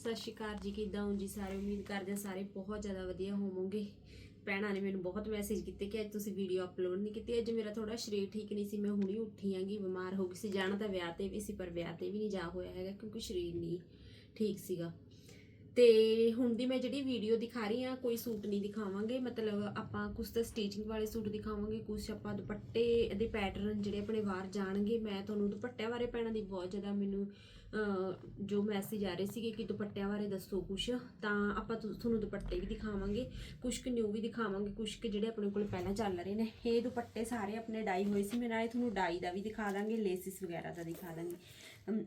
ਸਤਿ ਸ਼੍ਰੀ ਅਕਾਲ ਜੀ, ਕਿਦਾਂ ਹੋ ਜੀ ਸਾਰੇ? ਉਮੀਦ ਕਰਦੇ ਹਾਂ ਸਾਰੇ ਬਹੁਤ ਜ਼ਿਆਦਾ ਵਧੀਆ ਹੋਵੋਗੇ। ਭੈਣਾਂ ਨੇ ਮੈਨੂੰ ਬਹੁਤ ਮੈਸੇਜ ਕੀਤੇ ਕਿ ਅੱਜ ਤੁਸੀਂ ਵੀਡੀਓ ਅਪਲੋਡ ਨਹੀਂ ਕੀਤੀ। ਅੱਜ ਮੇਰਾ ਥੋੜਾ ਸਰੀਰ ਠੀਕ ਨਹੀਂ ਸੀ, ਮੈਂ ਹੁਣੀ ਉੱਠੀ ਆਂਗੀ ਬਿਮਾਰ ਹੋ ਗਈ ਸੀ। ਜਾਣਾ ਤਾਂ ਵਿਆਹ ਤੇ ਵੀ ਸੀ, ਪਰ ਵਿਆਹ ਤੇ ਵੀ ਨਹੀਂ ਜਾ ਹੋਇਆ ਹੈਗਾ, ਕਿਉਂਕਿ ਸਰੀਰ ਨਹੀਂ ਠੀਕ ਸੀਗਾ। ਤੇ ਹੁਣ ਦੀ ਮੈਂ ਜਿਹੜੀ ਵੀਡੀਓ ਦਿਖਾ ਰਹੀ ਆ ਕੋਈ ਸੂਟ ਨਹੀਂ ਦਿਖਾਵਾਂਗੇ। ਮਤਲਬ ਆਪਾਂ ਕੁਝ ਤਾਂ ਸਟੀਚਿੰਗ ਵਾਲੇ ਸੂਟ ਦਿਖਾਵਾਂਗੇ ਕੁਝ ਆਪਾਂ ਦੁਪੱਟੇ ਦੇ ਪੈਟਰਨ ਜਿਹੜੇ ਆਪਣੇ ਬਾਹਰ ਜਾਣਗੇ। ਮੈਂ ਤੁਹਾਨੂੰ ਦੁਪੱਟਿਆਂ ਬਾਰੇ ਪੈਣਾ ਦੀ ਬਹੁਤ ਜ਼ਿਆਦਾ ਮੈਨੂੰ ਜੋ ਮੈਸੇਜ ਆ ਰਹੇ ਸੀਗੇ ਕਿ ਦੁਪੱਟਿਆਂ ਬਾਰੇ ਦੱਸੋ ਕੁਝ ਤਾਂ ਆਪਾਂ ਤੁ- ਤੁਹਾਨੂੰ ਦੁਪੱਟੇ ਵੀ ਦਿਖਾਵਾਂਗੇ ਕੁਝ ਕੁ ਨਿਊ ਵੀ ਦਿਖਾਵਾਂਗੇ ਕੁਝ ਕੁ ਜਿਹੜੇ ਆਪਣੇ ਕੋਲ ਪਹਿਲਾਂ ਚੱਲ ਰਹੇ ਨੇ। ਇਹ ਦੁਪੱਟੇ ਸਾਰੇ ਆਪਣੇ ਡਾਈ ਹੋਏ ਸੀ, ਮੈਂ ਨਾਲੇ ਤੁਹਾਨੂੰ ਡਾਈ ਦਾ ਵੀ ਦਿਖਾ ਦਾਂਗੇ ਲੇਸਿਸ ਵਗੈਰਾ ਦਾ ਦਿਖਾ ਦਾਂਗੇ।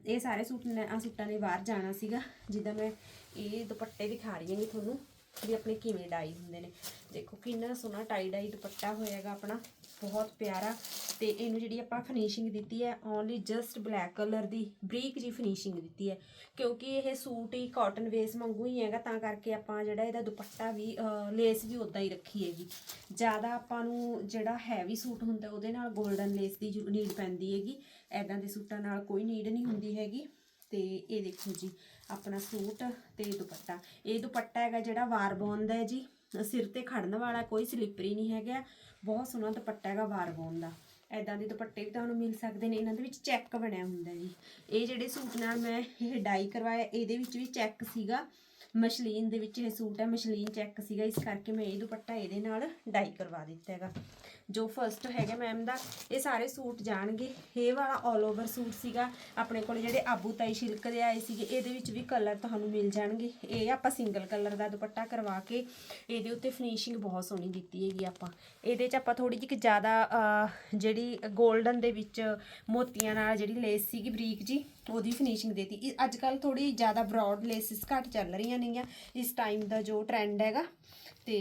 ਇਹ ਸਾਰੇ ਸੂਟ ਨੇ ਆ ਸੂਟਾਂ ਨੇ ਬਾਹਰ ਜਾਣਾ ਸੀਗਾ, ਜਿੱਦਾਂ ਮੈਂ ਇਹ ਦੁਪੱਟੇ ਦਿਖਾ ਰਹੀ ਹਾਂ ਤੁਹਾਨੂੰ, ਵੀ ਆਪਣੇ ਕਿਵੇਂ ਡਾਈ ਹੁੰਦੇ ਨੇ। ਦੇਖੋ ਕਿੰਨਾ ਸੋਹਣਾ ਟਾਈ ਡਾਈ ਦੁਪੱਟਾ ਹੋਏਗਾ ਆਪਣਾ। ਬਹੁਤ ਪਿਆਰਾ ਤੇ ਇਹਨੂੰ ਜਿਹੜੀ ਆਪਾਂ ਫਿਨਿਸ਼ਿੰਗ ਦਿੱਤੀ ਹੈ ਓਨਲੀ ਜਸਟ ਬਲੈਕ ਕਲਰ ਦੀ ਬਰੀਕ ਜੀ ਫਿਨਿਸ਼ਿੰਗ ਦਿੱਤੀ ਹੈ। ਕਿਉਂਕਿ ਇਹ ਸੂਟ ਹੀ ਕਾਟਨ ਵੇਸ ਵਾਂਗੂ ਹੀ ਹੈਗਾ, ਤਾਂ ਕਰਕੇ ਆਪਾਂ ਜਿਹੜਾ ਇਹਦਾ ਦੁਪੱਟਾ ਵੀ ਲੇਸ ਵੀ ਉਦਾਂ ਹੀ ਰੱਖੀ ਹੈਗੀ। ਜ਼ਿਆਦਾ ਆਪਾਂ ਨੂੰ ਜਿਹੜਾ ਹੈਵੀ ਸੂਟ ਹੁੰਦਾ, ਉਹਦੇ ਨਾਲ 골ਡਨ ਲੇਸ ਦੀ ਨੀਡ ਪੈਂਦੀ ਹੈਗੀ। ਐਦਾਂ ਦੇ ਸੂਟਾਂ ਨਾਲ ਕੋਈ ਨੀਡ ਨਹੀਂ ਹੁੰਦੀ ਹੈਗੀ। ਤੇ ਇਹ ਦੇਖੋ ਜੀ ਆਪਣਾ ਸੂਟ ਤੇ ਦੁਪੱਟਾ। ਇਹ ਦੁਪੱਟਾ ਹੈਗਾ ਜਿਹੜਾ ਵਾਰ ਬੌਨ ਦਾ ਹੈ ਜੀ। ਸਿਰ ਤੇ ਖੜਨ ਵਾਲਾ ਕੋਈ ਸਲਿੱਪਰੀ ਨਹੀਂ ਹੈਗਾ। ਬਹੁਤ ਸੋਹਣਾ ਦੁਪੱਟਾ ਹੈਗਾ ਵਾਰ ਬੌਨ ਦਾ। ਐਦਾਂ ਦੇ ਦੁਪੱਟੇ ਵੀ ਤੁਹਾਨੂੰ ਮਿਲ ਸਕਦੇ ਨੇ। ਇਹਨਾਂ ਦੇ ਵਿੱਚ ਚੈੱਕ ਬਣਿਆ ਹੁੰਦਾ ਜੀ। ਇਹ ਜਿਹੜੇ ਸੂਟ ਨਾਲ ਮੈਂ ਇਹ ਡਾਈ ਕਰਵਾਇਆ, ਇਹਦੇ ਵਿੱਚ ਵੀ ਚੈੱਕ ਸੀਗਾ। ਮਸ਼ਲੀਨ ਦੇ ਵਿੱਚ ਇਹ ਸੂਟ ਹੈ, ਮਸ਼ਲੀਨ ਚੈੱਕ ਸੀਗਾ, ਇਸ ਕਰਕੇ ਮੈਂ ਇਹ ਦੁਪੱਟਾ ਇਹਦੇ ਨਾਲ ਡਾਈ ਕਰਵਾ ਦਿੱਤਾ ਹੈਗਾ। ਜੋ ਫਰਸਟ ਹੈਗਾ ਮੈਮ ਦਾ, ਇਹ ਸਾਰੇ ਸੂਟ ਜਾਣਗੇ। ਇਹ ਵਾਲਾ 올 ਓਵਰ ਸੂਟ ਸੀਗਾ। ਆਪਣੇ ਕੋਲ ਜਿਹੜੇ ਆਬੂ ਤਾਈ ਸ਼ਿਲਕ ਦੇ ਆਏ ਸੀਗੇ, ਇਹਦੇ ਵਿੱਚ ਵੀ ਕਲਰ ਤੁਹਾਨੂੰ ਮਿਲ ਜਾਣਗੇ। ਇਹ ਆਪਾਂ ਸਿੰਗਲ ਕਲਰ ਦਾ ਦੁਪੱਟਾ ਕਰਵਾ ਕੇ, ਇਹਦੇ ਉੱਤੇ ਫਿਨਿਸ਼ਿੰਗ ਬਹੁਤ ਸੋਹਣੀ ਦਿੱਤੀ ਹੈਗੀ ਆਪਾਂ। ਇਹਦੇ 'ਚ ਆਪਾਂ ਥੋੜੀ ਜਿਹੀ ਜ਼ਿਆਦਾ ਜਿਹੜੀ 골ਡਨ ਦੇ ਵਿੱਚ ਮੋਤੀਆਂ ਨਾਲ ਜਿਹੜੀ ਲੇਸ ਸੀਗੀ ਬਰੀਕ ਜੀ, ਉਹਦੀ ਫਿਨਿਸ਼ਿੰਗ ਦੇਤੀ। ਇਹ ਅੱਜ ਕੱਲ ਥੋੜੀ ਜ਼ਿਆਦਾ ਬ੍ਰੌਡ ਲੇਸਿਸ ਘੱਟ ਚੱਲ ਰਹੀਆਂ ਨੇਗੀਆਂ ਇਸ ਟਾਈਮ ਦਾ ਜੋ ਟ੍ਰੈਂਡ ਹੈਗਾ। ਤੇ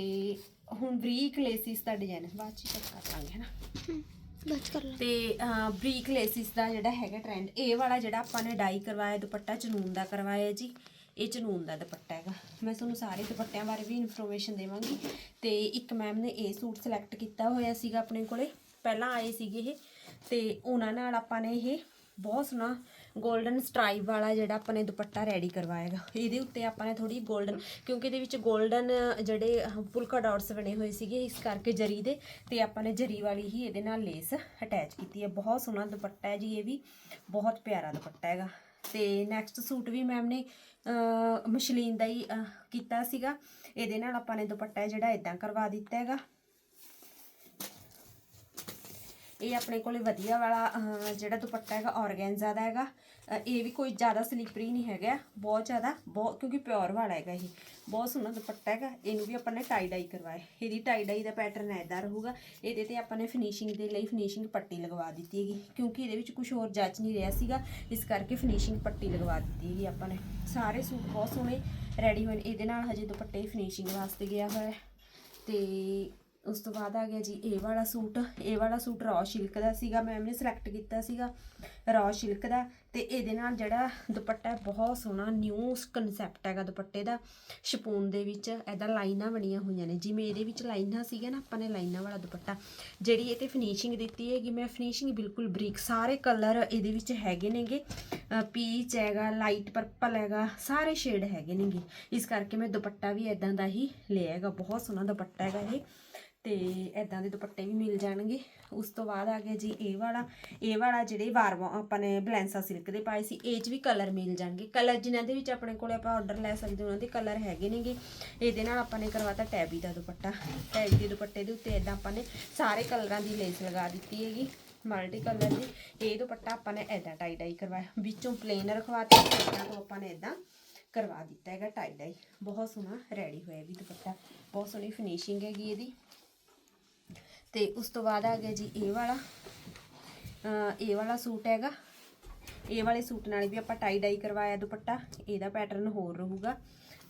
ਹੁਣ ਬਰੀਕ ਲੇਸਿਸ ਦਾ ਡਿਜ਼ਾਈਨ ਬਾਅਦ ਚ ਚੈੱਕ ਕਰ ਲਾਂਗੇ ਹਨਾ? ਬਸ ਕਰ ਲੈ ਤੇ ਬਰੀਕ ਲੇਸਿਸ ਦਾ ਜਿਹੜਾ ਹੈਗਾ ਟ੍ਰੈਂਡ ਇਹ ਵਾਲਾ ਜਿਹੜਾ ਆਪਾਂ ਨੇ ਡਾਈ ਕਰਵਾਇਆ ਦੁਪੱਟਾ ਚਨੂਨ ਦਾ ਕਰਵਾਇਆ ਜੀ ਇਹ ਚਨੂਨ ਦਾ ਦੁਪੱਟਾ ਹੈਗਾ। ਮੈਂ ਤੁਹਾਨੂੰ ਸਾਰੇ ਦੁਪੱਟਿਆਂ ਬਾਰੇ ਵੀ ਇਨਫੋਰਮੇਸ਼ਨ ਦੇਵਾਂਗੀ। ਤੇ ਇੱਕ ਮੈਮ ਨੇ ਇਹ ਸੂਟ ਸਿਲੈਕਟ ਕੀਤਾ ਹੋਇਆ ਸੀਗਾ ਆਪਣੇ ਕੋਲੇ। ਪਹਿਲਾਂ ਆਏ ਸੀਗੇ ਇਹ। ਤੇ ਉਹਨਾਂ ਨਾਲ ਆਪਾਂ ਨੇ ਇਹ ਬਹੁਤ ਸੋਹਣਾ ਗੋਲਡਨ ਸਟ੍ਰਾਈਪ ਵਾਲਾ ਜਿਹੜਾ ਆਪਾਂ ਨੇ ਦੁਪੱਟਾ ਰੈਡੀ ਕਰਵਾਏਗਾ। ਇਹਦੇ ਉੱਤੇ ਆਪਾਂ ਨੇ ਥੋੜੀ ਗੋਲਡਨ ਕਿਉਂਕਿ ਇਹਦੇ ਵਿੱਚ ਗੋਲਡਨ ਜਿਹੜੇ ਪੁਲਕਾ ਡਾਟਸ ਬਣੇ ਹੋਏ ਸੀਗੇ, ਇਸ ਕਰਕੇ ਜਰੀ ਦੇ, ਤੇ ਆਪਾਂ ਨੇ ਜਰੀ ਵਾਲੀ ਹੀ ਇਹਦੇ ਨਾਲ ਲੇਸ ਅਟੈਚ ਕੀਤੀ ਹੈ। ਬਹੁਤ ਸੋਹਣਾ ਦੁਪੱਟਾ ਹੈ ਜੀ ਇਹ ਵੀ, ਬਹੁਤ ਪਿਆਰਾ ਦੁਪੱਟਾ ਹੈਗਾ। ਤੇ ਨੈਕਸਟ ਸੂਟ ਵੀ ਮੈਮ ਨੇ ਮਸ਼ਲੀਨ ਦਾ ਹੀ ਕੀਤਾ ਸੀਗਾ। ਇਹਦੇ ਨਾਲ ਆਪਾਂ ਨੇ ਦੁਪੱਟਾ ਜਿਹੜਾ ਇਦਾਂ ਕਰਵਾ ਦਿੱਤਾ ਹੈਗਾ। ਇਹ ਆਪਣੇ ਕੋਲੇ ਵਧੀਆ ਵਾਲਾ ਜਿਹੜਾ ਦੁਪੱਟਾ ਹੈਗਾ, ਔਰਗੈਂਜ਼ਾ ਦਾ ਹੈਗਾ। ਇਹ ਵੀ ਕੋਈ ਜ਼ਿਆਦਾ ਸਲੀਪਰੀ ਨਹੀਂ ਹੈਗਾ। ਬਹੁਤ ਜ਼ਿਆਦਾ, ਬਹੁਤ, ਕਿਉਂਕਿ ਪਿਓਰ ਵਾਲਾ ਹੈਗਾ ਇਹ। ਬਹੁਤ ਸੋਹਣਾ ਦੁਪੱਟਾ ਹੈਗਾ। ਇਹਨੂੰ ਵੀ ਆਪਾਂ ਨੇ ਟਾਈ ਡਾਈ ਕਰਵਾਇਆ। ਇਹਦੀ ਟਾਈ ਡਾਈ ਦਾ ਪੈਟਰਨ ਐਦਾਂ ਰਹੂਗਾ। ਇਹਦੇ ਤੇ ਆਪਾਂ ਨੇ ਫਿਨਿਸ਼ਿੰਗ ਦੇ ਲਈ ਫਿਨਿਸ਼ਿੰਗ ਪੱਟੀ ਲਗਵਾ ਦਿੱਤੀ ਹੈਗੀ। ਕਿਉਂਕਿ ਇਹਦੇ ਵਿੱਚ ਕੁਝ ਹੋਰ ਜੱਚ ਨਹੀਂ ਰਿਹਾ ਸੀਗਾ। ਇਸ ਕਰਕੇ ਫਿਨਿਸ਼ਿੰਗ ਪੱਟੀ ਲਗਵਾ ਦਿੱਤੀ ਹੈਗੀ ਆਪਾਂ ਨੇ। ਸਾਰੇ ਸੂਟ ਬਹੁਤ ਸੋਹਣੇ ਰੈਡੀ ਹੋਏ ਨੇ ਇਹਦੇ ਨਾਲ ਹਜੇ ਦੁਪੱਟੇ ਫਿਨਿਸ਼ਿੰਗ ਵਾਸਤੇ ਗਿਆ ਹੋਇਆ ਹੈ। ਤੇ ਉਸ ਤੋਂ ਬਾਅਦ ਆ ਗਿਆ ਜੀ ਇਹ ਵਾਲਾ ਸੂਟ, ਇਹ ਵਾਲਾ ਸੂਟ ਰॉ ਸਿਲਕ ਦਾ ਸੀਗਾ ਮੈਮ ਨੇ ਸਿਲੈਕਟ ਕੀਤਾ ਸੀਗਾ ਰॉ ਸਿਲਕ ਦਾ ਤੇ ਇਹਦੇ ਨਾਲ ਜਿਹੜਾ ਦੁਪੱਟਾ ਬਹੁਤ ਸੋਹਣਾ ਨਿਊ ਕਨਸੈਪਟ ਹੈਗਾ ਦੁਪੱਟੇ ਦਾ, ਸ਼ਪੂਨ ਦੇ ਵਿੱਚ ਐਦਾਂ ਲਾਈਨਾਂ ਬਣੀਆਂ ਹੋਈਆਂ ਨੇ, ਜਿਵੇਂ ਇਹਦੇ ਵਿੱਚ ਲਾਈਨਾਂ ਸੀਗੀਆਂ ਨਾ, ਆਪਾਂ ਨੇ ਲਾਈਨਾਂ ਵਾਲਾ ਦੁਪੱਟਾ, ਜਿਹੜੀ ਇਹ ਤੇ ਫਿਨਿਸ਼ਿੰਗ ਦਿੱਤੀ ਹੈਗੀ, ਮੈਂ ਫਿਨਿਸ਼ਿੰਗ ਬਿਲਕੁਲ ਬਰੀਕ, ਸਾਰੇ ਕਲਰ ਇਹਦੇ ਵਿੱਚ ਹੈਗੇ ਨੇਗੇ ਪੀਚ ਹੈਗਾ ਲਾਈਟ ਪਰਪਲ ਹੈਗਾ, ਸਾਰੇ ਸ਼ੇਡ ਹੈਗੇ ਨੇਗੇ, ਇਸ ਕਰਕੇ ਮੈਂ ਦੁਪੱਟਾ ਵੀ ਐਦਾਂ ਦਾ ਹੀ ਲਿਆ ਹੈਗਾ, ਬਹੁਤ ਸੋਹਣਾ ਦੁਪੱਟਾ ਹੈਗਾ ਇਹ। ਤੇ ਐਦਾਂ ਦੇ ਦੁਪੱਟੇ ਵੀ ਮਿਲ ਜਾਣਗੇ। ਉਸ ਤੋਂ ਬਾਅਦ ਆ ਗਿਆ ਜੀ ਇਹ ਵਾਲਾ। ਇਹ ਵਾਲਾ ਜਿਹੜੇ ਵਾਰ ਆਪਾਂ ਨੇ ਬਲੈਂਸਾ ਸਿਲਕ ਦੇ ਪਾਏ ਸੀ, ਇਹ 'ਚ ਵੀ ਕਲਰ ਮਿਲ ਜਾਣਗੇ। ਕਲਰ ਜਿਨ੍ਹਾਂ ਦੇ ਵਿੱਚ ਆਪਣੇ ਕੋਲੇ ਆਪਾਂ ਆਰਡਰ ਲੈ ਸਕਦੇ ਉਹਨਾਂ ਦੇ ਕਲਰ ਹੈਗੇ ਨੇਗੇ। ਇਹਦੇ ਨਾਲ ਆਪਾਂ ਨੇ ਕਰਵਾਤਾ ਟੈਬੀ ਦਾ ਦੁਪੱਟਾ। ਟੈਬੀ ਦੇ ਦੁਪੱਟੇ ਦੇ ਉੱਤੇ ਐਦਾਂ ਆਪਾਂ ਨੇ ਸਾਰੇ ਕਲਰਾਂ ਦੀ ਲੇਸ ਲਗਾ ਦਿੱਤੀ ਹੈਗੀ ਮਲਟੀ ਕਲਰ ਦੀ। ਇਹ ਦੁਪੱਟਾ ਆਪਾਂ ਨੇ ਐਦਾਂ ਟਾਈ ਡਾਈ ਕਰਵਾਇਆ। ਵਿੱਚੋਂ ਪਲੇਨ ਰਖਵਾਤੇ ਇਹਨਾਂ ਤੋਂ ਆਪਾਂ ਨੇ ਐਦਾਂ ਕਰਵਾ ਦਿੱਤਾ ਹੈਗਾ ਟਾਈ ਡਾਈ ਬਹੁਤ ਸੋਹਣਾ ਰੈਡੀ ਹੋਇਆ ਵੀ ਦੁਪੱਟਾ। ਬਹੁਤ ਸੋਹਣੀ ਫਿਨਿਸ਼ਿੰਗ ਹੈਗੀ ਇਹਦੀ। ਤੇ ਉਸ ਤੋਂ ਬਾਅਦ ਆ ਗਿਆ ਜੀ ਇਹ ਵਾਲਾ। ਇਹ ਵਾਲਾ ਸੂਟ ਹੈਗਾ। ਇਹ ਵਾਲੇ ਸੂਟ ਨਾਲ ਵੀ ਆਪਾਂ ਟਾਈ ਡਾਈ ਕਰਵਾਇਆ ਦੁਪੱਟਾ। ਇਹਦਾ ਪੈਟਰਨ ਹੋਰ ਰਹੂਗਾ।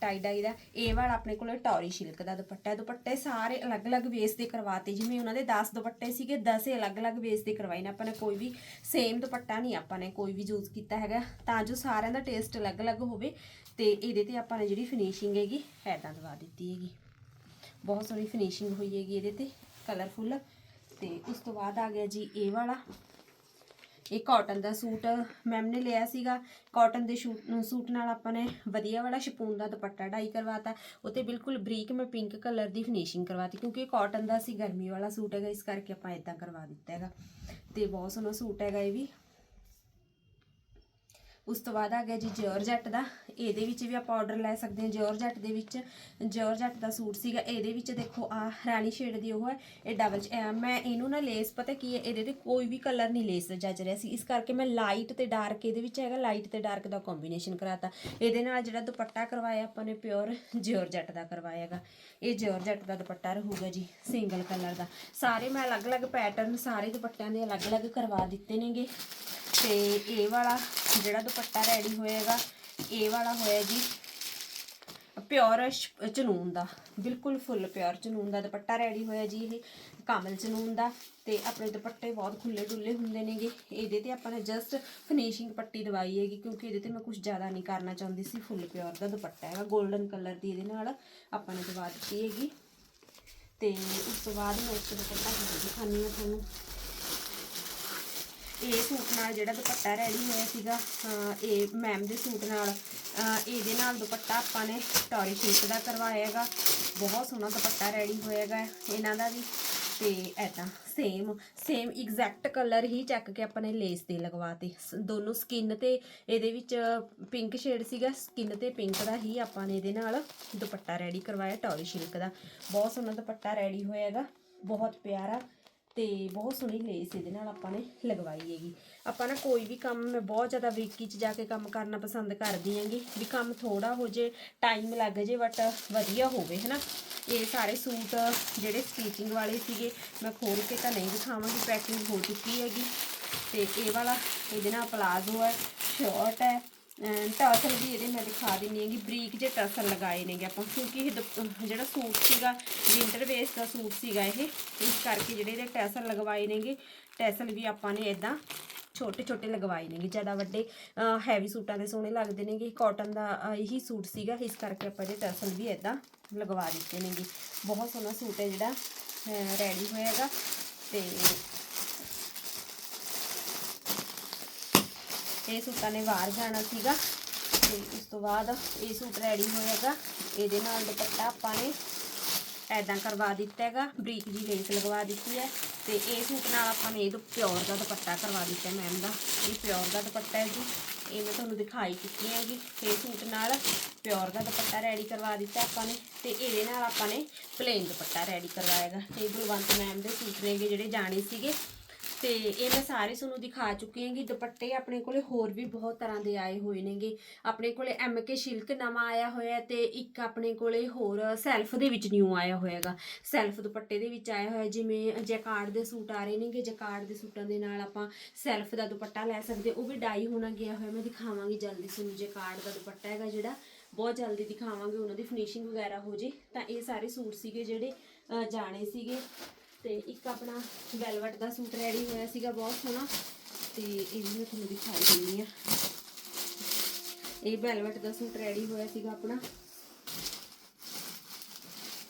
ਟਾਈ ਡਾਈ ਦਾ। ਇਹ ਵਾਲਾ ਆਪਣੇ ਕੋਲ ਟੌਰੀ ਸ਼ਿਲਕ ਦਾ ਦੁਪੱਟਾ ਹੈ। ਦੁਪੱਟੇ ਸਾਰੇ ਅਲੱਗ-ਅਲੱਗ ਵੇਸ ਦੇ ਕਰਵਾਤੇ। ਜਿਵੇਂ ਉਹਨਾਂ ਦੇ 10 ਦੁਪੱਟੇ ਸੀਗੇ 10 ਅਲੱਗ-ਅਲੱਗ ਵੇਸ ਦੇ ਕਰਵਾਏ ਨੇ। ਆਪਾਂ ਨੇ ਕੋਈ ਵੀ ਸੇਮ ਦੁਪੱਟਾ ਨਹੀਂ ਆਪਾਂ ਨੇ ਕੋਈ ਵੀ ਯੂਜ਼ ਕੀਤਾ ਹੈਗਾ। ਤਾਂ ਜੋ ਸਾਰਿਆਂ ਦਾ ਟੇਸਟ ਅਲੱਗ-ਅਲੱਗ ਹੋਵੇ ਤੇ ਇਹਦੇ ਤੇ ਆਪਾਂ ਨੇ ਜਿਹੜੀ ਫਿਨਿਸ਼ਿੰਗ ਹੈਗੀ, ਐਦਾਂ ਦਵਾ ਦਿੱਤੀ ਹੈਗੀ। ਬਹੁਤ ਸੋਹਣੀ ਫਿਨਿਸ਼ਿੰਗ ਹੋਈ ਹੈਗੀ ਇਹਦੇ ਤੇ। ਕਲਰਫੁੱਲ ਤੇ ਉਸ ਤੋਂ ਬਾਅਦ ਆ ਗਿਆ ਜੀ ਇਹ ਵਾਲਾ। ਇਹ ਕਾਟਨ ਦਾ ਸੂਟ ਮੈਮ ਨੇ ਲਿਆ ਸੀਗਾ। ਕਾਟਨ ਦੇ ਸ਼ੂਟ ਸੂਟ ਨਾਲ ਆਪਾਂ ਨੇ ਵਧੀਆ ਵਾਲਾ ਸ਼ਪੂਨ ਦਾ ਦੁਪੱਟਾ ਡਾਈ ਕਰਵਾਤਾ। ਉਤੇ ਬਿਲਕੁਲ ਬਰੀਕ ਮੈਂ ਪਿੰਕ ਕਲਰ ਦੀ ਫਿਨਿਸ਼ਿੰਗ ਕਰਵਾਤੀ, ਕਿਉਂਕਿ ਇਹ ਕਾਟਨ ਦਾ ਸੀ, ਗਰਮੀ ਵਾਲਾ ਸੂਟ ਹੈਗਾ, ਇਸ ਕਰਕੇ ਆਪਾਂ ਇਦਾਂ ਕਰਵਾ ਦਿੱਤਾ ਹੈਗਾ। ਤੇ ਬਹੁਤ ਸੋਹਣਾ ਸੂਟ ਹੈਗਾ ਇਹ ਵੀ। ਉਸ ਤੋਂ ਬਾਅਦ ਆ ਗਿਆ ਜੀ ਜੋਰਜੱਟ ਦਾ। ਇਹਦੇ ਵਿੱਚ ਵੀ ਆਪਾਂ ਆਰਡਰ ਲੈ ਸਕਦੇ ਹਾਂ। ਜੋਰਜੱਟ ਦੇ ਵਿੱਚ ਜੋਰਜੱਟ ਦਾ ਸੂਟ ਸੀਗਾ। ਇਹਦੇ ਵਿੱਚ ਦੇਖੋ, ਆ ਰਾਣੀ ਸ਼ੇਡ ਦੀ ਉਹ ਹੈ, ਇਹ ਡਬਲ ਮੈਂ ਇਹਨੂੰ ਨਾ ਲੇਸ ਪਤਾ ਕੀ ਹੈ? ਇਹਦੇ ਤੇ ਕੋਈ ਵੀ ਕਲਰ ਨਹੀਂ ਲੇਸ ਜੱਜ ਰਿਹਾ ਸੀ। ਇਸ ਕਰਕੇ ਮੈਂ ਲਾਈਟ ਤੇ ਡਾਰਕ ਇਹਦੇ ਵਿੱਚ ਹੈਗਾ ਲਾਈਟ ਤੇ ਡਾਰਕ ਦਾ ਕੰਬੀਨੇਸ਼ਨ ਕਰਾਤਾ। ਇਹਦੇ ਨਾਲ ਜਿਹੜਾ ਦੁਪੱਟਾ ਕਰਵਾਇਆ ਆਪਾਂ ਨੇ ਪਿਓਰ ਜੋਰਜੱਟ ਦਾ ਕਰਵਾਇਆ ਹੈਗਾ। ਇਹ ਜੋਰਜੱਟ ਦਾ ਦੁਪੱਟਾ ਰਹੂਗਾ ਜੀ ਸਿੰਗਲ ਕਲਰ ਦਾ। ਸਾਰੇ ਮੈਂ ਅਲੱਗ-ਅਲੱਗ ਪੈਟਰਨ ਸਾਰੇ ਦੁਪੱਟਿਆਂ ਦੇ ਅਲੱਗ-ਅਲੱਗ ਕਰਵਾ ਦਿੱਤੇ ਨੇਗੇ। ਤੇ ਇਹ ਵਾਲਾ ਜਿਹੜਾ ਦੁਪੱਟਾ ਰੈਡੀ ਹੋਏਗਾ, ਇਹ ਵਾਲਾ ਹੋਇਆ ਜੀ ਪਿਓਰ ਚਨੂਨ ਦਾ, ਬਿਲਕੁਲ ਫੁੱਲ ਪਿਓਰ ਚਨੂਨ ਦਾ ਦੁਪੱਟਾ ਰੈਡੀ ਹੋਇਆ ਜੀ ਇਹ, ਕਾਮਲ ਚਨੂਨ ਦਾ ਤੇ ਆਪਣੇ ਦੁਪੱਟੇ ਬਹੁਤ ਖੁੱਲੇ ਡੁੱਲੇ ਹੁੰਦੇ ਨੇਗੇ, ਇਹਦੇ ਤੇ ਆਪਾਂ ਨੇ ਜਸਟ ਫਿਨਿਸ਼ਿੰਗ ਪੱਟੀ ਦਵਾਈ ਹੈਗੀ, ਕਿਉਂਕਿ ਇਹਦੇ ਤੇ ਮੈਂ ਕੁਝ ਜ਼ਿਆਦਾ ਨਹੀਂ ਕਰਨਾ ਚਾਹੁੰਦੀ ਸੀ ਫੁੱਲ ਪਿਓਰ ਦਾ ਦੁਪੱਟਾ ਹੈਗਾ 골ਡਨ ਕਲਰ ਦੀ ਇਹਦੇ ਨਾਲ ਆਪਾਂ ਨੇ ਦਵਾ ਦਿੱਤੀ ਹੈਗੀ ਤੇ ਉਸ ਤੋਂ ਬਾਅਦ ਮੈਂ ਇੱਕ ਦੁਪੱਟਾ ਹੋਰ ਦਿਖਾਉਂਦੀ ਹਾਂ ਤੁਹਾਨੂੰ। ਇਹ ਸੂਟ ਨਾਲ ਜਿਹੜਾ ਦੁਪੱਟਾ ਰੈਡੀ ਹੋਇਆ ਸੀਗਾ ਇਹ ਮੈਮ ਦੇ ਸੂਟ ਨਾਲ ਇਹਦੇ ਨਾਲ ਦੁਪੱਟਾ ਆਪਾਂ ਨੇ ਟੌਰੀ ਸ਼ੀਟ ਦਾ ਕਰਵਾਇਆ ਹੈਗਾ। ਬਹੁਤ ਸੋਹਣਾ ਦੁਪੱਟਾ ਰੈਡੀ ਹੋਏਗਾ ਇਹਨਾਂ ਦਾ ਵੀ। ਤੇ ਐਦਾਂ ਸੇਮ ਸੇਮ ਐਗਜ਼ੈਕਟ ਕਲਰ ਹੀ ਚੱਕ ਕੇ ਆਪਾਂ ਨੇ ਲੇਸ ਤੇ ਲਗਵਾਤੇ। ਸ- ਦੋਨੋਂ ਸਕਿਨ ਤੇ ਇਹਦੇ ਵਿੱਚ ਪਿੰਕ ਸ਼ੇਡ ਸੀਗਾ ਸਕਿਨ ਤੇ ਪਿੰਕ ਦਾ ਹੀ ਆਪਾਂ ਨੇ ਇਹਦੇ ਨਾਲ ਦੁਪੱਟਾ ਰੈਡੀ ਕਰਵਾਇਆ ਟੌਰੀ ਸ਼ਿਲਕ ਦਾ। ਬਹੁਤ ਸੋਹਣਾ ਦੁਪੱਟਾ ਰੈਡੀ ਹੋਏਗਾ ਬਹੁਤ ਪਿਆਰਾ। ਤੇ ਬਹੁਤ ਸੋਹਣੀ ਲੇਸ ਇਹਦੇ ਨਾਲ ਆਪਾਂ ਨੇ ਲਗਵਾਈ ਹੈਗੀ। ਆਪਾਂ ਨਾ ਕੋਈ ਵੀ ਕੰਮ ਮੈਂ ਬਹੁਤ ਜ਼ਿਆਦਾ ਬਰੀਕੀ 'ਚ ਜਾ ਕੇ ਕੰਮ ਕਰਨਾ ਪਸੰਦ ਕਰਦੀ ਹਾਂਗੀ, ਵੀ ਕੰਮ ਥੋੜਾ ਹੋ ਜੇ ਟਾਈਮ ਲੱਗ ਜੇ ਬਟ ਵਧੀਆ ਹੋਵੇ, ਹਨਾ। ਇਹ ਸਾਰੇ ਸੂਟ ਜਿਹੜੇ ਸਟੀਚਿੰਗ ਵਾਲੇ ਸੀਗੇ, ਮੈਂ ਖੋਲ ਕੇ ਤਾਂ ਨਹੀਂ ਦਿਖਾਵਾਂਗੀ ਪੈਕਿੰਗ ਹੋ ਚੁੱਕੀ ਹੈਗੀ। ਤੇ ਇਹ ਵਾਲਾ, ਇਹਦੇ ਨਾਲ ਪਲਾਜ਼ੋ ਹੈ ਸ਼ਾਰਟ ਹੈ ਟਸਲ ਵੀ ਇਹਦੇ ਮੈਂ ਦਿਖਾ ਦਿੰਨੀ ਹੈਗੀ ਬਰੀਕ ਜੇ ਟਸਲ ਲਗਾਏ ਨੇਗੇ ਆਪਾਂ, ਕਿਉਂਕਿ ਇਹ ਦੁਪ- ਜਿਹੜਾ ਸੂਟ ਸੀਗਾ ਵਿੰਟਰ ਵੇਸ ਦਾ ਸੂਟ ਸੀਗਾ ਇਹ, ਇਸ ਕਰਕੇ ਜਿਹੜੇ ਇਹਦੇ ਟੈਸਲ ਲਗਵਾਏ ਨੇਗੇ, ਟੈਸਲ ਵੀ ਆਪਾਂ ਨੇ ਇਦਾਂ ਛੋਟੇ ਛੋਟੇ ਲਗਵਾਏ ਨੇਗੇ, ਜ਼ਿਆਦਾ ਵੱਡੇ ਹੈਵੀ ਸੂਟਾਂ ਦੇ ਸੋਹਣੇ ਲੱਗਦੇ ਨੇਗੇ ਕਾਟਨ ਦਾ ਇਹੀ ਸੂਟ ਸੀਗਾ, ਇਸ ਕਰਕੇ ਆਪਾਂ ਇਹਦੇ ਟੈਸਲ ਵੀ ਇਦਾਂ ਲਗਵਾ ਦਿੱਤੇ ਨੇਗੇ। ਬਹੁਤ ਸੋਹਣਾ ਸੂਟ ਹੈ ਜਿਹੜਾ ਰੈਡੀ ਹੋਏਗਾ ਤੇ ਇਹ ਸੂਟਾਂ ਨੇ ਬਾਹਰ ਜਾਣਾ ਸੀਗਾ ਤੇ ਉਸ ਤੋਂ ਬਾਅਦ ਇਹ ਸੂਟ ਰੈਡੀ ਹੋਏਗਾ ਇਹਦੇ ਨਾਲ ਦੁਪੱਟਾ ਆਪਾਂ ਨੇ ਐਦਾਂ ਕਰਵਾ ਦਿੱਤਾ ਹੈਗਾ। ਬਰੀਕ ਜੀ ਲੇਸ ਲਗਵਾ ਦਿੱਤੀ ਹੈ ਤੇ ਇਹ ਸੂਟ ਨਾਲ ਆਪਾਂ ਨੇ ਇਹ ਪਿਓਰ ਦਾ ਦੁਪੱਟਾ ਕਰਵਾ ਦਿੱਤਾ ਮੈਮ ਦਾ। ਇਹ ਪਿਓਰ ਦਾ ਦੁਪੱਟਾ ਹੈ ਜੀ। ਇਹ ਮੈਂ ਤੁਹਾਨੂੰ ਦਿਖਾਈ ਚੁੱਕੀ ਹੈਗੀ ਇਹ ਸੂਟ ਨਾਲ ਪਿਓਰ ਦਾ ਦੁਪੱਟਾ ਰੈਡੀ ਕਰਵਾ ਦਿੱਤਾ ਆਪਾਂ ਨੇ ਤੇ ਇਹਦੇ ਨਾਲ ਆਪਾਂ ਨੇ ਪਲੇਨ ਦੁਪੱਟਾ ਰੈਡੀ ਕਰਵਾਏਗਾ ਇਹ ਬਲਵੰਤ ਮੈਮ ਦੇ ਸੂਟ ਨੇਗੇ ਜਿਹੜੇ ਜਾਣੇ ਸੀਗੇ। ਤੇ ਇਹ ਮੈਂ ਸਾਰੇ ਤੁਹਾਨੂੰ ਦਿਖਾ ਚੁੱਕੀ ਹਾਂਗੀ ਦੁਪੱਟੇ ਆਪਣੇ ਕੋਲੇ ਹੋਰ ਵੀ ਬਹੁਤ ਤਰ੍ਹਾਂ ਦੇ ਆਏ ਹੋਏ ਨੇਗੇ। ਆਪਣੇ ਕੋਲੇ ਐਮਕੇ ਸ਼ਿਲਕ ਨਵਾਂ ਆਇਆ ਹੋਇਆ ਹੈ ਤੇ ਇੱਕ ਆਪਣੇ ਕੋਲੇ ਹੋਰ ਸੈਲਫ ਦੇ ਵਿੱਚ ਨਿਊ ਆਇਆ ਹੋਇਆਗਾ। ਸੈਲਫ ਦੁਪੱਟੇ ਦੇ ਵਿੱਚ ਆਇਆ ਹੋਇਆ, ਜਿਵੇਂ ਜੈਕਾਰਡ ਦੇ ਸੂਟ ਆ ਰਹੇ ਨੇਗੇ। ਜੈਕਾਰਡ ਦੇ ਸੂਟਾਂ ਦੇ ਨਾਲ ਆਪਾਂ ਸੈਲਫ ਦਾ ਦੁਪੱਟਾ ਲੈ ਸਕਦੇ ਉਹ ਵੀ ਡਾਈ ਹੋਣਾ ਗਿਆ ਹੋਇਆ। ਮੈਂ ਦਿਖਾਵਾਂਗੀ ਜਲਦੀ ਤੁਹਾਨੂੰ ਜੈਕਾਰਡ ਦਾ ਦੁਪੱਟਾ ਹੈਗਾ ਜਿਹੜਾ। ਬਹੁਤ ਜਲਦੀ ਦਿਖਾਵਾਂਗੇ, ਉਹਨਾਂ ਦੀ ਫਿਨਿਸ਼ਿੰਗ ਵਗੈਰਾ ਹੋ ਜੇ। ਤਾਂ ਇਹ ਸਾਰੇ ਸੂਟ ਸੀਗੇ ਜਿਹੜੇ ਜਾਣੇ ਸੀਗੇ। ਤੇ ਇੱਕ ਆਪਣਾ ਵੈਲਵਟ ਦਾ ਸੂਟ ਰੈਡੀ ਹੋਇਆ ਸੀਗਾ ਬਹੁਤ ਸੋਹਣਾ ਤੇ ਇਹ ਵੀ ਮੈਂ ਤੁਹਾਨੂੰ ਦਿਖਾਈ ਦਿੰਦੀ ਆ ਇਹ ਵੈਲਵਟ ਦਾ ਸੂਟ ਰੈਡੀ ਹੋਇਆ ਸੀਗਾ ਆਪਣਾ।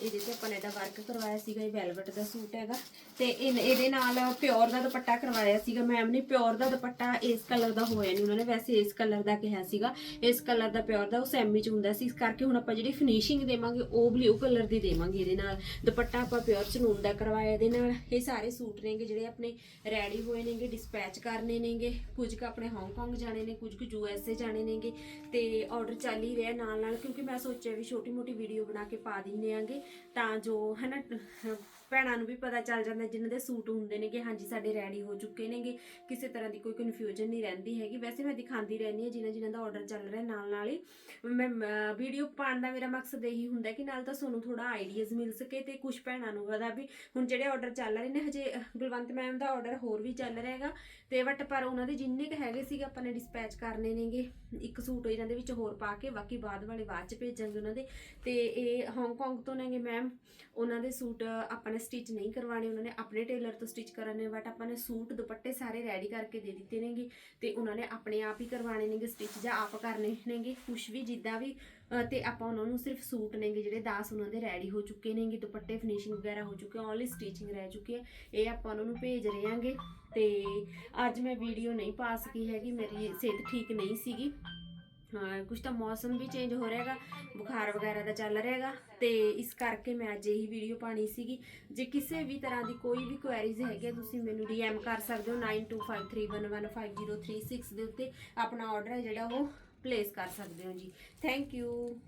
ਇਹਦੇ ਤੇ ਆਪਾਂ ਨੇ ਇਹਦਾ ਵਰਕ ਕਰਵਾਇਆ ਸੀਗਾ, ਇਹ ਵੈਲਵਟ ਦਾ ਸੂਟ ਹੈਗਾ। ਤੇ ਇਹ- ਇਹਦੇ ਨਾਲ ਪਿਓਰ ਦਾ ਦੁਪੱਟਾ ਕਰਵਾਇਆ ਸੀਗਾ ਮੈਮ ਨੇ। ਪਿਓਰ ਦਾ ਦੁਪੱਟਾ ਇਸ ਕਲਰ ਦਾ ਹੋਇਆ ਨਹੀਂ ਉਹਨਾਂ ਨੇ ਵੈਸੇ ਇਸ ਕਲਰ ਦਾ ਕਿਹਾ ਸੀਗਾ। ਇਸ ਕਲਰ ਦਾ ਪਿਓਰ ਦਾ, ਉਹ ਸੈਮੀ ਚ ਹੁੰਦਾ ਸੀ। ਇਸ ਕਰਕੇ ਹੁਣ ਆਪਾਂ ਜਿਹੜੀ ਫਿਨਿਸ਼ਿੰਗ ਦੇਵਾਂਗੇ, ਉਹ ਬਲੂ ਕਲਰ ਦੀ ਦੇਵਾਂਗੇ ਇਹਦੇ ਨਾਲ। ਦੁਪੱਟਾ ਆਪਾਂ ਪਿਓਰ ਚਨੂਨ ਦਾ ਕਰਵਾਇਆ ਇਹਦੇ ਨਾਲ। ਇਹ ਸਾਰੇ ਸੂਟ ਨੇਗੇ ਜਿਹੜੇ ਆਪਣੇ ਰੈਡੀ ਹੋਏ ਨੇਗੇ ਡਿਸਪੈਚ ਕਰਨੇ ਨੇਗੇ। ਕੁਝ ਕੁ ਆਪਣੇ ਹਾਂਗਕਾਂਗ ਜਾਣੇ ਨੇ, ਕੁਝ ਕੁ ਯੂਐਸਏ ਜਾਣੇ ਨੇਗੇ। ਤੇ ਆਰਡਰ ਚੱਲ ਹੀ ਰਿਹਾ ਨਾਲ ਨਾਲ ਕਿਉਂਕਿ ਮੈਂ ਸੋਚਿਆ ਵੀ ਛੋਟੀ ਮੋਟੀ ਵੀਡੀਓ ਬਣਾ ਕੇ ਪਾ ਦਿੰਨੇ ਆਂਗੇ। ਤਾਂ ਜੋ ਹਨਾ ਅਹ ਭੈਣਾਂ ਨੂੰ ਵੀ ਪਤਾ ਚੱਲ ਜਾਂਦਾ ਜਿਨ੍ਹਾਂ ਦੇ ਸੂਟ ਹੁੰਦੇ ਨੇਗੇ ਹਾਂਜੀ ਸਾਡੇ ਰੈਡੀ ਹੋ ਚੁੱਕੇ ਨੇਗੇ ਕਿਸੇ ਤਰ੍ਹਾਂ ਦੀ ਕੋਈ ਕਨਫਿਊਜ਼ਨ ਨਹੀਂ ਰਹਿੰਦੀ ਹੈਗੀ। ਵੈਸੇ ਮੈਂ ਦਿਖਾਉਂਦੀ ਰਹਿੰਦੀ ਹਾਂ ਜਿਨ੍ਹਾਂ ਜਿਨ੍ਹਾਂ ਦਾ ਆਰਡਰ ਚੱਲ ਰਿਹਾ ਨਾਲ ਨਾਲ ਹੀ। ਮੈਂ ਵੀਡੀਓ ਪਾਉਣ ਦਾ ਮੇਰਾ ਮਕਸਦ ਇਹੀ ਹੁੰਦਾ ਕਿ ਨਾਲ ਤਾਂ ਤੁਹਾਨੂੰ ਥੋੜਾ ਆਈਡੀਆਜ਼ ਮਿਲ ਸਕੇ ਤੇ ਕੁਝ ਭੈਣਾਂ ਨੂੰ ਪਤਾ ਵੀ ਹੁਣ ਜਿਹੜੇ ਆਰਡਰ ਚੱਲ ਰਹੇ ਨੇ ਹਜੇ ਅਹ, ਗੁਲਵੰਤ ਮੈਮ ਦਾ ਆਰਡਰ ਹੋਰ ਵੀ ਚੱਲ ਰਿਹਾ ਹੈਗਾ। ਤੇ ਬਟ ਪਰ ਉਹਨਾਂ ਦੇ ਜਿੰਨੇ ਕ ਹੈਗੇ ਸੀਗੇ ਆਪਾਂ ਨੇ ਡਿਸਪੈਚ ਕਰਨੇ ਨੇਗੇ। ਇੱਕ ਸੂਟ ਇਹਨਾਂ ਦੇ ਵਿੱਚ ਹੋਰ ਪਾ ਕੇ ਬਾਕੀ ਬਾਅਦ ਵਾਲੇ ਬਾਅਦ ਚ ਭੇਜਾਂਗੇ ਉਹਨਾਂ ਦੇ। ਤੇ ਇਹ ਹਾਂਗਕਾਂਗ ਤੋਂ ਨੇਗੇ ਮੈਮ ਉਹਨਾਂ ਦੇ ਸੂਟ ਆਪਾਂ ਨੇ ਸਟਿਚ ਨਹੀਂ ਕਰਵਾਣੇ ਉਹਨਾਂ ਨੇ ਆਪਣੇ ਟੇਲਰ ਤੋਂ ਸਟਿਚ ਕਰਨੇ ਬਟ ਆਪਾਂ ਨੇ ਸੂਟ ਦੁਪੱਟੇ ਸਾਰੇ ਰੈਡੀ ਕਰਕੇ ਦੇ ਦਿੱਤੇ ਨੇਗੇ ਤੇ ਉਹਨਾਂ ਨੇ ਆਪਣੇ ਆਪ ਹੀ ਕਰਵਾਣੇ ਨੇਗੇ ਸਟਿਚ ਜਾਂ ਆਪ ਕਰਨੇ ਨੇਗੇ, ਕੁਛ ਵੀ ਜਿੱਦਾਂ ਵੀ, ਅਹ, ਤੇ ਆਪਾਂ ਉਹਨਾਂ ਨੂੰ ਸਿਰਫ ਸੂਟ ਨੇਗੇ ਜਿਹੜੇ 10 ਉਹਨਾਂ ਦੇ ਰੈਡੀ ਹੋ ਚੁੱਕੇ ਨੇਗੇ, ਦੁਪੱਟੇ ਫਿਨਿਸ਼ਿੰਗ ਵਗੈਰਾ ਹੋ ਚੁੱਕੇ ਓਨਲੀ ਸਟਿਚਿੰਗ ਰਹਿ ਚੁੱਕੀ ਹੈ ਇਹ ਆਪਾਂ ਉਹਨਾਂ ਨੂੰ ਭੇਜ ਰਹੇ ਹਾਂਗੇ ਤੇ ਅੱਜ ਮੈਂ ਵੀਡੀਓ ਨਹੀਂ ਪਾ ਸਕੀ ਹੈਗੀ, ਮੇਰੀ ਸਿਹਤ ਠੀਕ ਨਹੀਂ ਸੀਗੀ। ਕੁਝ ਤਾਂ ਮੌਸਮ ਵੀ ਚੇਂਜ ਹੋ ਰਿਹਾਗਾ, ਬੁਖਾਰ ਵਗੈਰਾ ਦਾ ਚੱਲ ਰਿਹਾਗਾ, ਤੇ ਇਸ ਕਰਕੇ ਮੈਂ ਅੱਜ ਇਹੀ ਵੀਡੀਓ ਪਾਣੀ ਸੀਗੀ। ਜੇ ਕਿਸੇ ਵੀ ਤਰ੍ਹਾਂ ਦੀ ਕੋਈ ਵੀ ਕੁਐਰੀਜ਼ ਹੈਗੀ ਤੁਸੀਂ ਮੈਨੂੰ ਡੀਐਮ ਕਰ ਸਕਦੇ ਹੋ 9253115036 ਦੇ ਉੱਤੇ। ਆਪਣਾ ਆਰਡਰ ਹੈ ਜਿਹੜਾ ਉਹ ਪਲੇਸ ਕਰ ਸਕਦੇ ਹੋ ਜੀ। Thank you